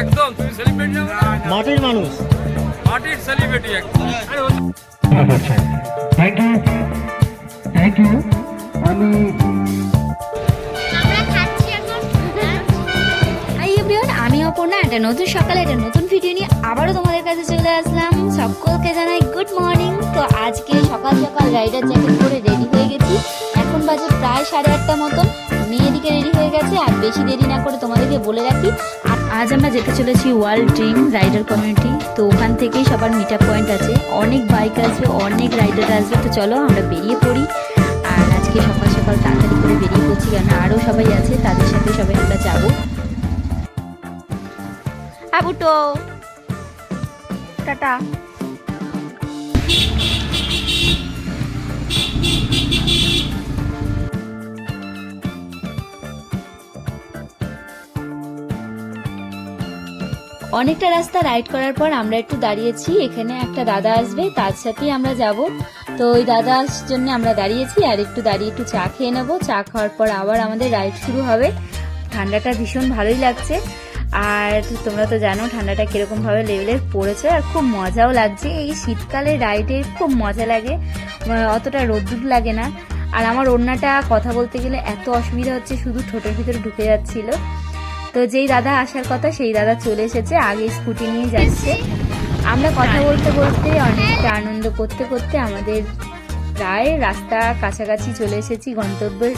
একদম। তুমি সেলিব্রিটি মাটির মানুষ। মাটির সেলিব্রিটি একদম। থ্যাংক ইউ থ্যাংক ইউ আমি অপর্ণা একটা নতুন সকালে একটা নতুন ভিডিও নিয়ে আবারও তোমাদের কাছে চলে আসলাম। সকলকে জানাই গুড মর্নিং তো আজকে সকাল সকাল রাইডার জ্যাকেট পরে রেডি হয়ে গেছি। এখন বাজে প্রায় সাড়ে আটটা মতন। মেয়ে দিকে রেডি হয়ে গেছে, আর বেশি দেরি না করে তোমাদেরকে বলে রাখি আ- আজ আমরা যেতে চলেছি ওয়ার্ল্ড ড্রিম রাইডার কমিউনিটি তো ওখান থেকেই সবার মিট পয়েন্ট আছে। অনেক বাইক আসবে, অনেক রাইডার আসবে, তো চলো আমরা বেরিয়ে পড়ি। আর আজকে সকাল সকাল তাড়াতাড়ি করে বেরিয়ে পড়ছি কেন আরও সবাই আছে, তাদের সাথে সবাই আমরা যাব। আবুটো! টাটা। অনেকটা রাস্তা রাইড করার পর আমরা একটু দাঁড়িয়েছি, এখানে একটা দাদা আসবে, তার সাথেই আমরা যাব। তো ওই দাদার জন্য আমরা দাঁড়িয়েছি, আর একটু দাঁড়িয়ে একটু চা খেয়ে নেব। চা খাওয়ার পর আবার আমাদের রাইড শুরু হবে। ঠান্ডাটা ভীষণ ভালোই লাগছে। আর তোমরা তো জানো ঠান্ডাটা কীরকম ভাবে লেভেলের পড়েছে, আর খুব মজাও লাগছে। এই শীতকালে রাইডে খুব মজা লাগে অতটা রোদ্দুর লাগে না। আর আমার ওড়নাটা কথা বলতে গেলে এত অসুবিধা হচ্ছে, শুধু ঠোঁটের ভিতরে ঢুকে যাচ্ছিল। তো যেই দাদা আসার কথা, সেই দাদা চলে এসেছে, আগে স্কুটি নিয়ে যাচ্ছে। আমরা কথা বলতে বলতে, অনেকটা আনন্দ করতে করতে আমাদের প্রায় রাস্তা কাছাকাছি চলে এসেছি গন্তব্যের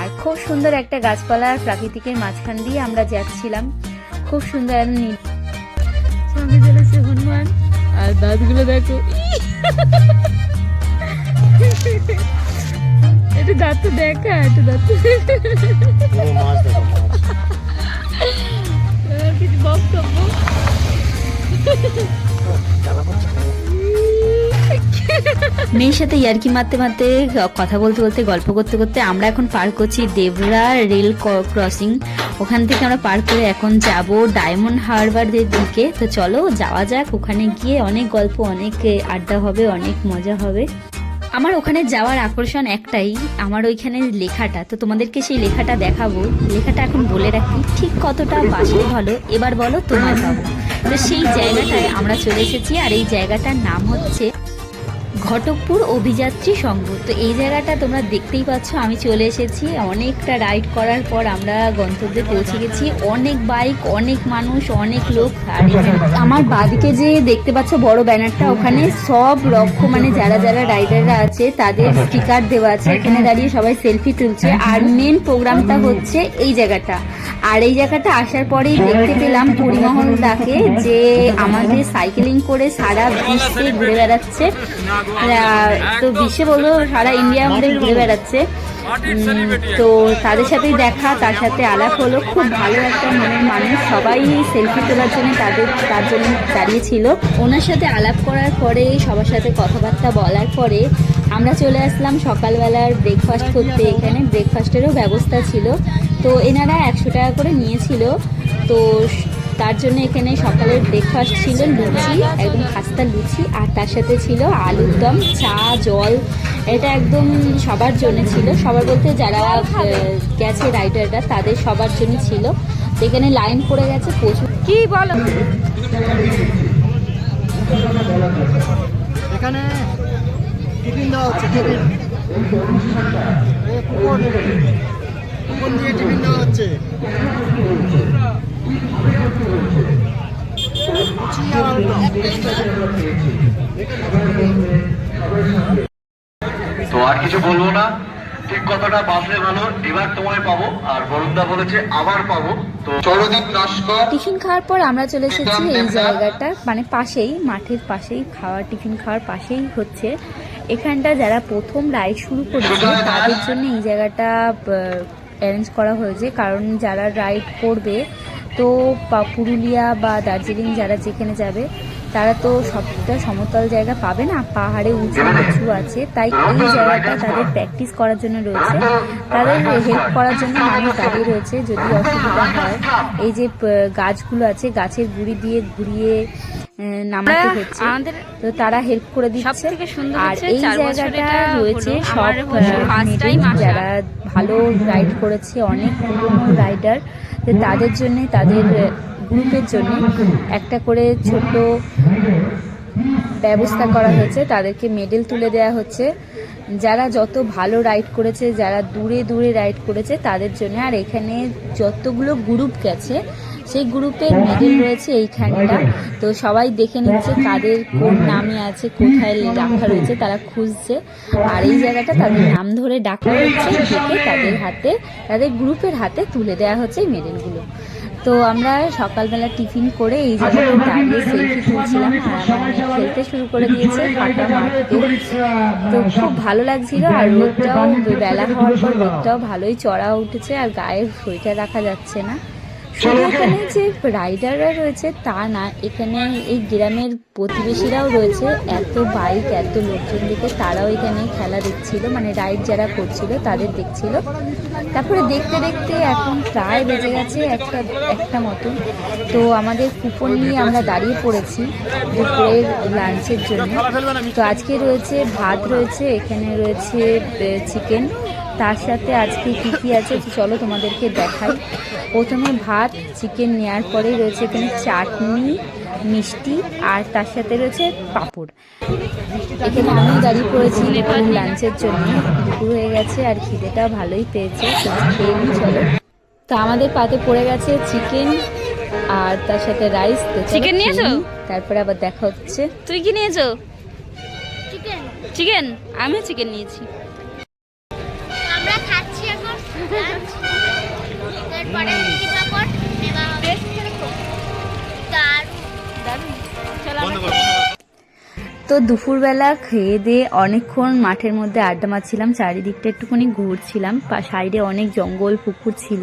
আর খুব সুন্দর একটা গাছপালা প্রাকৃতিকের মাঝখান দিয়ে আমরা যাচ্ছিলাম। খুব সুন্দর সঙ্গে চলেছে হনুমান। আর দাঁতগুলো দেখো একটু দাঁত তো দেখা একটু দাঁত কিছু বক্তব্য? মেয়ের সাথে ইয়ার্কি মারতে মারতে কথা বলতে বলতে, গল্প করতে করতে আমরা এখন পার করছি দেবরা রেল ক্রসিং ওখান থেকে আমরা পার করে এখন যাব ডায়মন্ড হারবারের দিকে। তো চলো, যাওয়া যাক। ওখানে গিয়ে অনেক গল্প, অনেক আড্ডা হবে, অনেক মজা হবে। আমার ওখানে যাওয়ার আকর্ষণ একটাই, আমার ওইখানে লেখাটা। তো তোমাদেরকে সেই লেখাটা দেখাবো। লেখাটা এখন বলে রাখি, ঠিক কতটা বাসলে ভালো এবার বলো তোমার পাবো তো সেই জায়গাটায় আমরা চলে এসেছি, আর এই জায়গাটার নাম হচ্ছে ঘটকপুর অভিযাত্রী সংঘ। তো এই জায়গাটা তোমরা দেখতেই পাচ্ছ, আমি চলে এসেছি। অনেকটা রাইড করার পর আমরা গন্তব্যে পৌঁছে গেছি। অনেক বাইক অনেক মানুষ, অনেক লোক। আর আমার বাদিকে যে দেখতে পাচ্ছ বড় ব্যানারটা, ওখানে সব রকম মানে যারা যারা রাইডাররা আছে, তাদের স্টিকার দেওয়া আছে। এখানে দাঁড়িয়ে সবাই সেলফি তুলছে। আর মেন প্রোগ্রামটা হচ্ছে এই জায়গাটা। আর এই জায়গাটা আসার পরেই দেখতে পেলাম পরিবহন ডাকে যে আমাদের সাইকেলিং করে সারা বিশ্বে ঘুরে বেড়াচ্ছে। তো বিশ্বে বলব সারা ইন্ডিয়া আমাদের ঘুরে বেড়াচ্ছে। তো তাদের সাথেই দেখা, তার সাথে আলাপ হলো। খুব ভালো একটা মনের মানুষ। সবাই সেলফি তোলার জন্য তাদের, তার জন্য দাঁড়িয়েছিল। ওনার সাথে আলাপ করার পরে, সবার সাথে কথাবার্তা বলার পরে আমরা চলে আসলাম সকালবেলার ব্রেকফাস্ট করতে। এখানে ব্রেকফাস্টেরও ব্যবস্থা ছিল। তো এনারা একশো টাকা করে নিয়েছিল। তো তার জন্য এখানে সকালের ব্রেকফাস্ট ছিল লুচি একদম খাস্তা লুচি আর তার সাথে ছিল আলুর দম চা জল। এটা একদম সবার জন্য ছিল। সবার বলতে যারা গেছে রাইডাররা তাদের সবার জন্য ছিল। তো এখানে লাইন পড়ে গেছে প্রচুর। কি বলো? এখানে টিফিন দেওয়া হচ্ছে কুপন দিয়ে টিফিন দেওয়া হচ্ছে। তো আর কিছু বলব না। ঠিক কথাটা বাসলে ভালো। এবার তোমায় পাবো। আর বরুণদা বলেছে আবার পাবো। তো চরদীপ নস্কর টিফিন খাওয়ার পর আমরা চলে এসেছি এই জায়গাটা। মানে পাশেই মাঠের পাশেই খাওয়া টিফিন খাওয়ার পাশেই হচ্ছে। এখানটা যারা প্রথম রাইড শুরু করেছে তাদের জন্য এই জায়গাটা অ্যারেঞ্জ করা হয়েছে। কারণ যারা রাইড করবে, তো পুরুলিয়া বা দার্জিলিং যারা যেখানে যাবে, তারা তো সবটা সমতল জায়গা পাবে না। পাহাড়ে উঁচু উঁচু আছে, তাই এই জায়গাটা তাদের প্র্যাকটিস করার জন্য রয়েছে। তাদের হেল্প করার জন্য মানুষ দাঁড়িয়ে রয়েছে, যদি অসুবিধা হয়। এই যে গাছগুলো আছে, গাছের গুড়ি দিয়ে ঘুরিয়ে নামাতে হচ্ছে। তো তারা হেল্প করে দিচ্ছে। আর এই জায়গাটা রয়েছে সব। যারা ভালো রাইড করেছে অনেক পুরনো রাইডার তাদের জন্য তাদের গ্রুপের জন্য একটা করে ছোট ব্যবস্থা করা হয়েছে। তাদেরকে মেডেল তুলে দেওয়া হচ্ছে। যারা যত ভালো রাইড করেছে যারা দূরে দূরে রাইড করেছে তাদের জন্য। আর এখানে যতগুলো গ্রুপ গেছে সেই গ্রুপের মেডেল রয়েছে এইখানটা। তো সবাই দেখে নিচ্ছে কাদের কোন নামে আছে, কোথায় রাখা রয়েছে, তারা খুঁজছে। আর এই জায়গাটা তাদের নাম ধরে ডাকা হচ্ছে ডেকে তাদের হাতে, তাদের গ্রুপের হাতে তুলে দেওয়া হচ্ছে এই মেডেলগুলো। তো আমরা সকালবেলা টিফিন করে এই জায়গায় দাঁড়িয়ে সেলফি তুলছিলাম, আর আমার খেলতে শুরু করে দিয়েছে তো খুব ভালো লাগছিল, আর রোদটাও বেলা হওয়ার পর রোদটাও ভালোই চড়া উঠেছে, আর গায়ে সোয়েটার রাখা যাচ্ছে না। শুধু এখানে যে রাইডাররা রয়েছে তা না এখানে এই গ্রামের প্রতিবেশীরাও রয়েছে। এত বাইক এত লোকজন দেখে তারাও এখানে খেলা দেখছিল মানে রাইড যারা করছিল তাদের দেখছিল। তারপরে দেখতে দেখতে এখন প্রায় বেজে গেছে একটা একটা মতন তো আমাদের কুপন নিয়ে আমরা দাঁড়িয়ে পড়েছি দুপুরের লাঞ্চের জন্য। তো আজকে রয়েছে ভাত রয়েছে এখানে রয়েছে চিকেন তার সাথে আজকে কী কী আছে চলো তোমাদেরকে দেখাই। প্রথমে ভাত চিকেন নেওয়ার পরেই রয়েছে এখানে চাটনি মিষ্টি আর তার সাথে রয়েছে পাঁপড়। এখানে আমি দাঁড়িয়ে পড়েছি লাঞ্চের জন্য। দুপুর হয়ে গেছে আর খিদেটা ভালোই পেয়েছে। খেয়ে চলো। তো আমাদের পাতে পড়ে গেছে চিকেন আর তার সাথে রাইস Chicken নিয়েছো? তারপরে আবার দেখা হচ্ছে। তুই কি নিয়েছো? চিকেন আমিও চিকেন নিয়েছি। তো দুপুরবেলা খেয়ে দিয়ে অনেকক্ষণ মাঠের মধ্যে আড্ডা মারছিলাম, চারিদিকটা একটুখানি ঘুরছিলাম সাইডে অনেক জঙ্গল, পুকুর ছিল।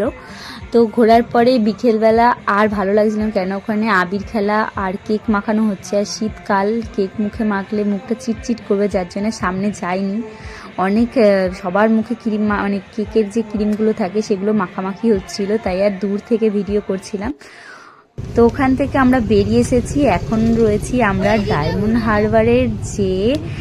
তো ঘোরার পরে বিকেলবেলা আর ভালো লাগছিল কেন ওখানে আবির খেলা আর কেক মাখানো হচ্ছে। আর শীতকাল, কেক মুখে মাখলে মুখটা চিটচিট করবে, যার জন্য সামনে যাইনি। অনেক সবার মুখে ক্রিম মানে কেকের যে ক্রিমগুলো থাকে সেগুলো মাখামাখি হচ্ছিল, তাই আর দূর থেকে ভিডিও করছিলাম। তো ওখান থেকে আমরা বেরিয়ে এসেছি। এখন রয়েছি আমরা ডায়মন্ড হারবারের যে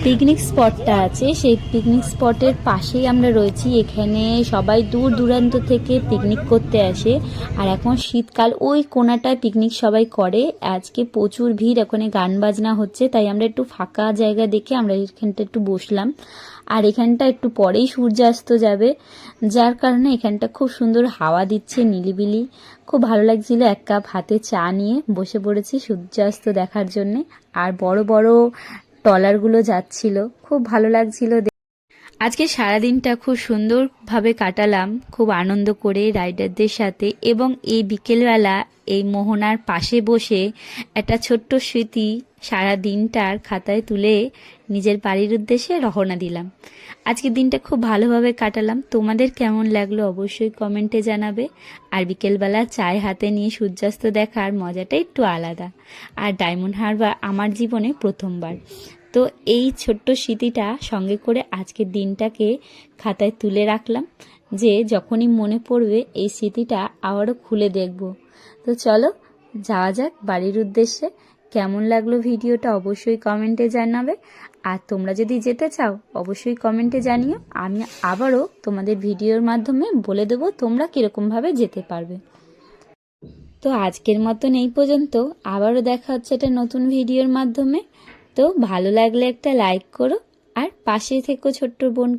পিকনিক স্পটটা আছে, সেই পিকনিক স্পটের পাশেই আমরা রয়েছি। এখানে সবাই দূর দূরান্ত থেকে পিকনিক করতে আসে। আর এখন শীতকাল, ওই কোনাটায় পিকনিক সবাই করে। আজকে প্রচুর ভিড় ওখানে গান বাজনা হচ্ছে, তাই আমরা একটু ফাঁকা জায়গা দেখে আমরা এখানটা একটু বসলাম। আর এখানটা একটু পরেই সূর্যাস্ত যাবে, যার কারণে এখানটা খুব সুন্দর হাওয়া দিচ্ছে নিলিবিলি। খুব ভালো লাগছিল এক কাপ হাতে চা নিয়ে বসে পড়েছি সূর্যাস্ত দেখার জন্যে। আর বড় বড় টলারগুলো যাচ্ছিল, খুব ভালো লাগছিল আজকে সারাদিনটা খুব সুন্দরভাবে কাটালাম, খুব আনন্দ করে রাইডারদের সাথে এবং এই বিকেলবেলা এই মোহনার পাশে বসে একটা ছোট্ট স্মৃতি সারা দিনটার খাতায় তুলে নিজের বাড়ির উদ্দেশ্যে রওনা দিলাম। আজকের দিনটা খুব ভালোভাবে কাটালাম। তোমাদের কেমন লাগল অবশ্যই কমেন্টে জানাবে। আর বিকেলবেলা চায় হাতে নিয়ে সূর্যাস্ত দেখার মজাটা একটু আলাদা। আর ডায়মন্ড হারবার আমার জীবনে প্রথমবার। তো এই ছোট্ট স্মৃতিটা সঙ্গে করে আজকের দিনটাকে খাতায় তুলে রাখলাম যে যখনই মনে পড়বে এই স্মৃতিটা আবারও খুলে দেখব। তো চলো, যাওয়া যাক বাড়ির উদ্দেশ্যে। কেমন লাগল ভিডিওটা অবশ্যই কমেন্টে জানাবে। আর তোমরা যদি যেতে চাও, অবশ্যই কমেন্টে জানিও। আমি আবারও তোমাদের ভিডিওর মাধ্যমে বলে দেবো তোমরা কীরকমভাবে যেতে পারবে। তো আজকের মতন এই পর্যন্ত। আবারও দেখা হচ্ছে একটা নতুন ভিডিওর মাধ্যমে। তো ভালো লাগলে একটা লাইক করো আর পাশে থেকো ছোট্ট বোনটা।